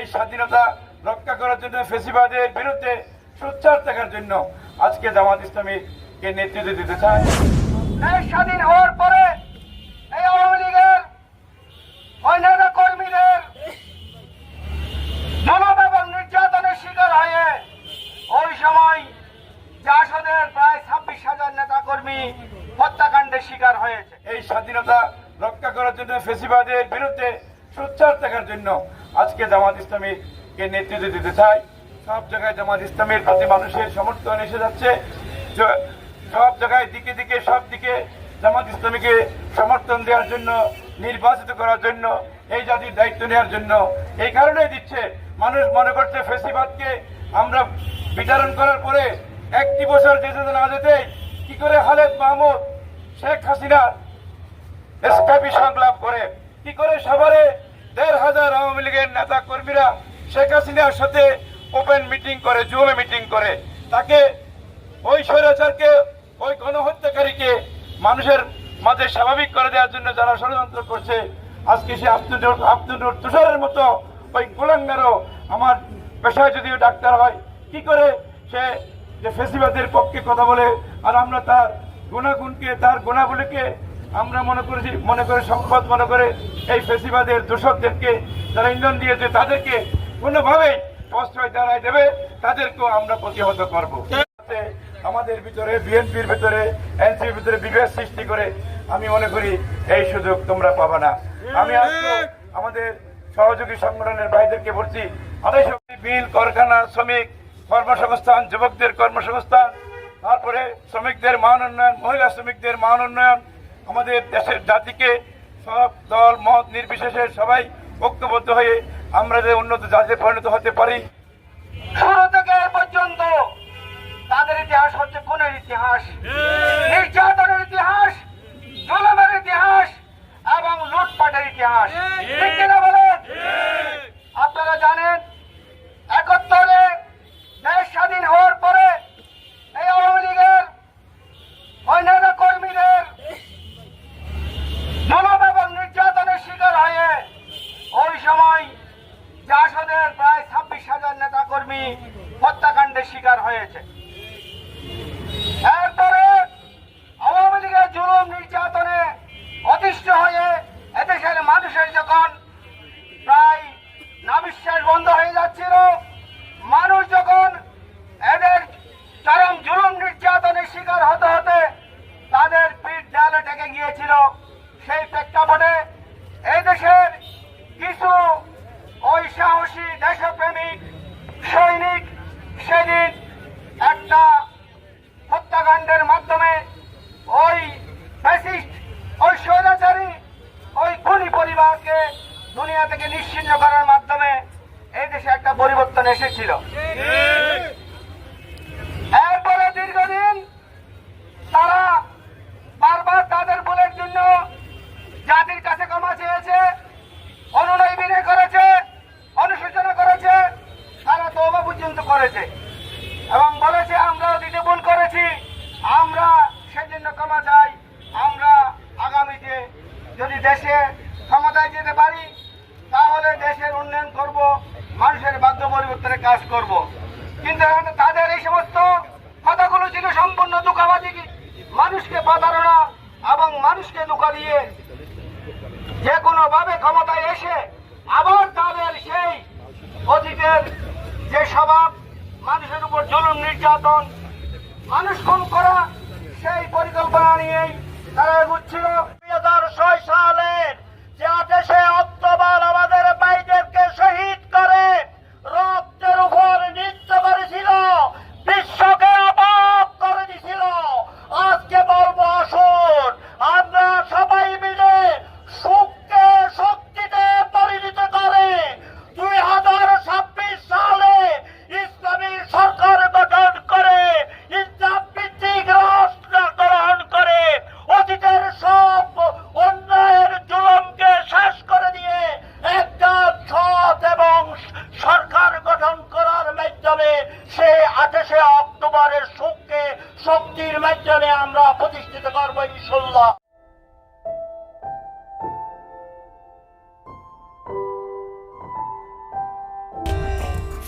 এই স্বাধীনতা রক্ষা করার জন্য ফেসিবাদের বিরুদ্ধে সোচ্চার থাকার জন্য আজকে জামাত ইসলামীকে নেতৃত্ব দিতে চায়। দেশ স্বাধীন হওয়ার পরে এই আওয়ামী লীগের অন্যান্য কর্মীদের এবং নির্যাতনের শিকার হয়ে ওই সময় জাসদের প্রায় ছাব্বিশ হাজার নেতা কর্মী হত্যাকাণ্ডের শিকার হয়েছে। এই স্বাধীনতা রক্ষা করার জন্য ফেসিবাদের বিরুদ্ধে সোচ্চার থাকার জন্য আজকে জামাত ইসলামীকে নেতৃত্ব দিতে চাই সব জায়গায় জামাত ইসলামের প্রতি মানুষের সমর্থন এসে যাচ্ছে। সব জায়গায় দিকে দিকে, সব দিকে জামাত ইসলামীকে সমর্থন দেওয়ার জন্য, নির্বাচিত করার জন্য, এই জাতির দায়িত্ব নেওয়ার জন্য এই কারণেই দিচ্ছে। মানুষ মনে করছে ফেসিবাদকে আমরা বিতরণ করার পরে একটি বছর যেতে না যেতেই কি করে খালেদ মাহমুদ, শেখ হাসিনা এসকাপি সংলাপ করে? কি করে সবারে দেড় হাজার আওয়ামী লীগের নেতা কর্মীরা শেখ হাসিনার সাথে ওপেন মিটিং করে, জুমে মিটিং করে। তাকে ওই স্বৈরাচারকে, ওই গণহত্যাকারীকে মানুষের মাঝে স্বাভাবিক করে দেওয়ার জন্য যারা ষড়যন্ত্র করছে, আজকে সে আব্দুল আব্দুল তুষারের মতো ওই গোলাঙ্গারও আমার পেশায় যদিও ডাক্তার হয়, কি করে সে যে ফেসিবাদের পক্ষে কথা বলে আর আমরা তার গুণাগুণকে, তার গুণাবলীকে আমরা মনে করেছি মনে করে সম্পদ মনে করে এই ফেসিবাদের দূষকদেরকে যারা ইন্ধন দিয়েছে তাদেরকে কোনোভাবেই প্রশ্রয় দাঁড়ায় দেবে, তাদেরকেও আমরা প্রতিহত করব। আমাদের ভিতরে, বিএনপির ভিতরে, এনসিপির ভিতরে বিভেদ সৃষ্টি করে আমি মনে করি এই সুযোগ তোমরা পাবে না। আমি আমাদের সহযোগী সংগঠনের ভাইদেরকে বলছি আড়াইশ বিল, কারখানা, শ্রমিক, কর্মসংস্থান, যুবকদের কর্মসংস্থান, তারপরে শ্রমিকদের মান উন্নয়ন, মহিলা শ্রমিকদের মান উন্নয়ন আমাদের দেশের জাতিকে সব দল, মত নির্বিশেষে সবাই ঐক্যবদ্ধ হয়ে আমরা যে উন্নত জাতিতে পরিণত হতে পারি। শুরু থেকে পর্যন্ত তাদের ইতিহাস হচ্ছে কোন ইতিহাস নির্যাতনের ইতিহাস জুলুমের ইতিহাস এবং লুটপাটের ইতিহাস ঠিক কিনা বলেন আপনারা জানেন একাত্তরে দেশ স্বাধীন হওয়ার পরে এই আওয়ামী লীগের অন্যান্য কর্মীদের জুলুম এবং নির্যাতনের শিকার হয়ে ওই সময় জাসদের প্রায় ছাব্বিশ হাজার নেতা কর্মী হত্যাকাণ্ডের শিকার হয়েছে এরপরে আওয়ামী লীগের জুলুম নির্যাতনে অতিষ্ঠ হয়ে এদেশের মানুষের যখন প্রায় নাবিশ্বাস বন্ধ হয়ে যাচ্ছিল মানুষ যখন এদের চরম জুলুম নির্যাতনের শিকার হতে হতে তাদের পিঠ দেয়ালে টেকে গিয়েছিল সেই প্রেক্ষাপটে এই দেশের কিছু ওই সাহসী দেশপ্রেমিক সৈনিক সেদিন একটা হত্যাকাণ্ডের মাধ্যমে ওই ফ্যাসিস্ট ওই স্বৈরাচারী ওই খুনি পরিবারকে দুনিয়া থেকে নিশ্চিন্ন করার মাধ্যমে এই দেশে একটা পরিবর্তন এসেছিল। এরপরে দীর্ঘদিন তারা বারবার তাদের ভুলের জন্য জাতির কাছে ক্ষমা চেয়েছে, অনুনয় বিনয় করেছে, অনুশোচনা করেছে তারা তবা পর্যন্ত করেছে এবং বলেছে আমরাও দিতে ভুল করেছি আমরা সেজন্য ক্ষমা চাই আমরা আগামীতে যদি দেশে ক্ষমতায় যেতে পারি তাহলে দেশের উন্নয়ন করব মানুষের বাধ্য পরিবর্তনের কাজ করব। কিন্তু তাদের এই সমস্ত কথাগুলো ছিল সম্পূর্ণ দুঃখাবাদী। মানুষকে প্রতারণা এবং মানুষকে দুঃখা দিয়ে যে কোনো ভাবে ক্ষমতায় এসে আবার তাদের সেই অতীতের যে স্বভাব, মানুষের উপর জুলুম, নির্যাতন, মানুষ খুন করা, সেই পরিকল্পনা নিয়েই তারা এগুচ্ছিল। দুই হাজার ছয় সালের যে আঠাশে অক্টোবর আমাদের